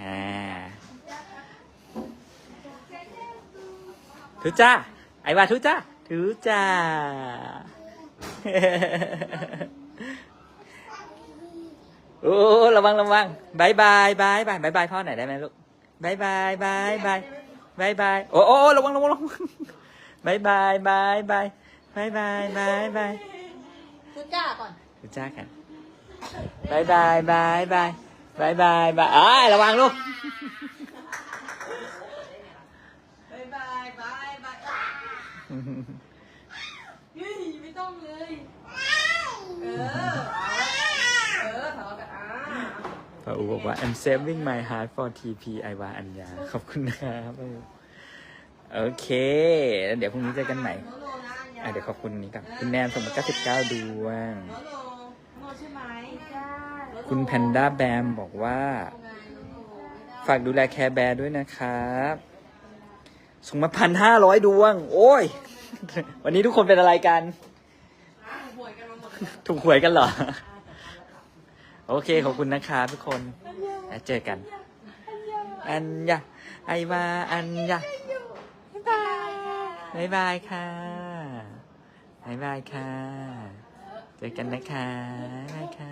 อ่าทุจ้าไอวาทุจ้าทุจ้าโอ้ระวังระวังบายบายบายบายบายบายพ่อหน่อยได้ไหมลูกบายบายบายบายบายบายโอ้โอ้ระวังระวังระวังบายบายบายบายบายบายบายบายทุจ้าก่อนทุจ้ากันบายบายบายบาย บายบายบายอ้ายระวังลูกบายบายบายบายเฮ้ยไม่ต้องเลย เออ เอาละเออทะเลาะกันอ่าพระอูบอกว่า I'm saving my heart for TP ไอวาอัญญาขอบคุณนะครับพระอูโอเคแล้วเดี๋ยวพรุ่งนี้เจอกันใหม่โนโนนะอัญญาอะเดี๋ยวขอบคุณนี้กับคุณแนนสมบัติ99ดวงโนโนโนใช่ไหมใช่ คุณแพนด้าแบมบอกว่า ฝากดูแลแคร์แบร์ด้วยนะครับ ส่งมาพันห้าร้อยดวง โอ้ย วันนี้ทุกคนเป็นอะไรกัน ถูกหวยกันเหรอ โอเค ขอบคุณนะครับทุกคนแล้วเจอกัน อันยะไอวาอันยะบายบายค่ะบายบายค่ะ เจอกันนะคะบายค่ะ